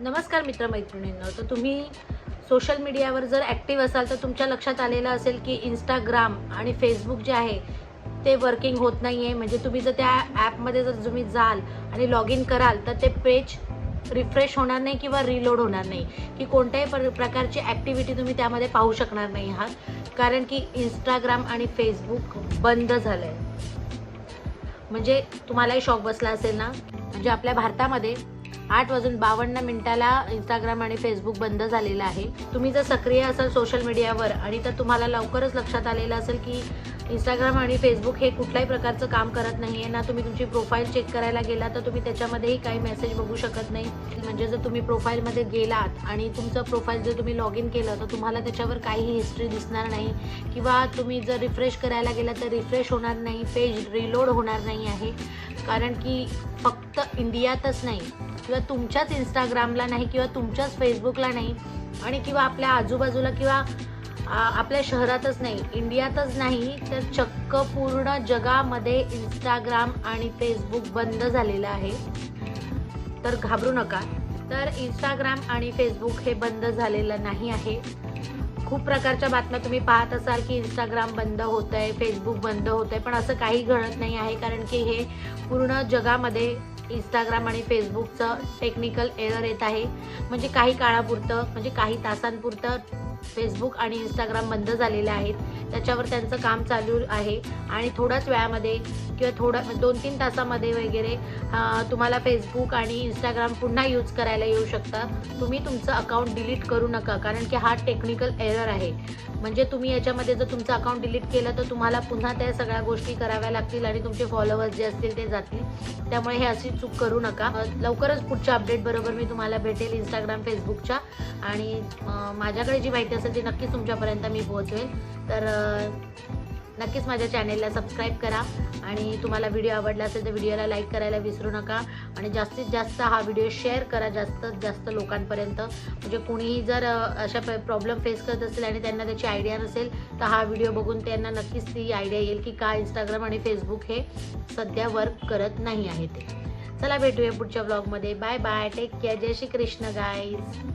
नमस्कार मित्रमैत्रिणींनो तर तुम्ही सोशल मीडियावर जर ॲक्टिव्ह असाल तर तुमच्या लक्षात आलेलं असेल की इंस्टाग्राम आणि फेसबुक जे आहे ते वर्किंग होत नाही आहे म्हणजे तुम्ही जर त्या ॲपमध्ये जर तुम्ही जाल आणि लॉग इन कराल तर ते पेज रिफ्रेश होणार नाही किंवा रिलोड होणार नाही. की कोणत्याही प्र प्रकारची ॲक्टिव्हिटी तुम्ही त्यामध्ये पाहू शकणार नाही आहात. कारण की इंस्टाग्राम आणि फेसबुक बंद झालं आहे म्हणजे तुम्हालाही शॉक बसला असेल ना? म्हणजे आपल्या भारतामध्ये आठ वाजून बावन्न मिनिटाला इंस्टाग्राम आणि फेसबुक बंद झालेलं आहे. तुम्ही जर सक्रिय असाल सोशल मीडियावर आणि तर तुम्हाला लवकरच लक्षात आलेलं असेल की इंस्टाग्राम आणि फेसबुक हे कुठल्याही प्रकारचं काम करत नाही आहे ना तुम्ही तुमची प्रोफाईल चेक करायला गेला तर तुम्ही त्याच्यामध्येही काही मेसेज बघू शकत नाही. म्हणजे जर तुम्ही प्रोफाईलमध्ये गेलात आणि तुमचं प्रोफाईल जर तुम्ही लॉग इन केलं तर तुम्हाला त्याच्यावर काहीही हिस्ट्री दिसणार नाही. किंवा तुम्ही जर रिफ्रेश करायला गेला तर रिफ्रेश होणार नाही. पेज रिलोड होणार नाही आहे. कारण की फक्त इंडियातच नाही. किंवा तुमच्याच इंस्टाग्रामला नाही किंवा तुमच्याच फेसबुकला नाही आणि किंवा आपल्या आजूबाजूला किंवा आपल्या शहरातच नाही इंडियातच नाही तर चक्क पूर्ण जगामध्ये इंस्टाग्राम आणि फेसबुक बंद झालेलं आहे. तर घाबरू नका. तर इंस्टाग्राम आणि फेसबुक हे बंद झालेलं नाही आहे. खूप प्रकारच्या बातम्या तुम्ही पाहत असाल की इंस्टाग्राम बंद होत आहे फेसबुक बंद होत आहे पण असं काही घडत नाही आहे कारण की हे पूर्ण जगामध्ये इंस्टाग्राम आणि फेसबुकचं टेक्निकल एरर येत आहे. म्हणजे काही काळापुरतं म्हणजे काही तासांपुरतं फेसबुक आणि इंस्टाग्राम बंद झालेले आहेत. त्याच्यावर त्यांचं काम चालू आहे. आणि थोड्याच वेळामध्ये किंवा थोडं दोन तीन तासामध्ये वगैरे तुम्हाला फेसबुक आणि इंस्टाग्राम पुन्हा यूज करायला येऊ शकता तुम्ही तुमचं अकाउंट डिलीट करू नका कारण की हा टेक्निकल एरर आहे. म्हणजे तुम्ही याच्यामध्ये जर तुमचं अकाउंट डिलीट केलं तर तुम्हाला पुन्हा त्या सगळ्या गोष्टी कराव्या लागतील आणि तुमचे फॉलोअर्स जे असतील ते जातील. त्यामुळे हे अशी चूक करू नका. लवकरच पुढच्या अपडेट बरोबर मी तुम्हाला भेटेल इंस्टाग्राम फेसबुकच्या आणि माझ्याकडे जी माहिती असेल ती नक्कीच तुमच्यापर्यंत मी पोहोचवेल तर नक्कीच माझ्या चॅनेलला सबस्क्राईब करा आणि तुम्हाला व्हिडिओ आवडला असेल तर व्हिडिओला लाईक करायला विसरू नका. आणि जास्तीत जास्त हा व्हिडिओ शेअर करा जास्तीत जास्त लोकांपर्यंत. म्हणजे कुणीही जर अशा प्रॉब्लेम फेस करत असेल आणि त्यांना त्याची आयडिया नसेल तर हा व्हिडिओ बघून त्यांना नक्कीच ती आयडिया येईल की का इंस्टाग्राम आणि फेसबुक हे सध्या वर्क करत नाही आहे ते. चला भेटूया पुढच्या ब्लॉगमध्ये बाय बाय टेक केअर जय श्री कृष्ण गाईज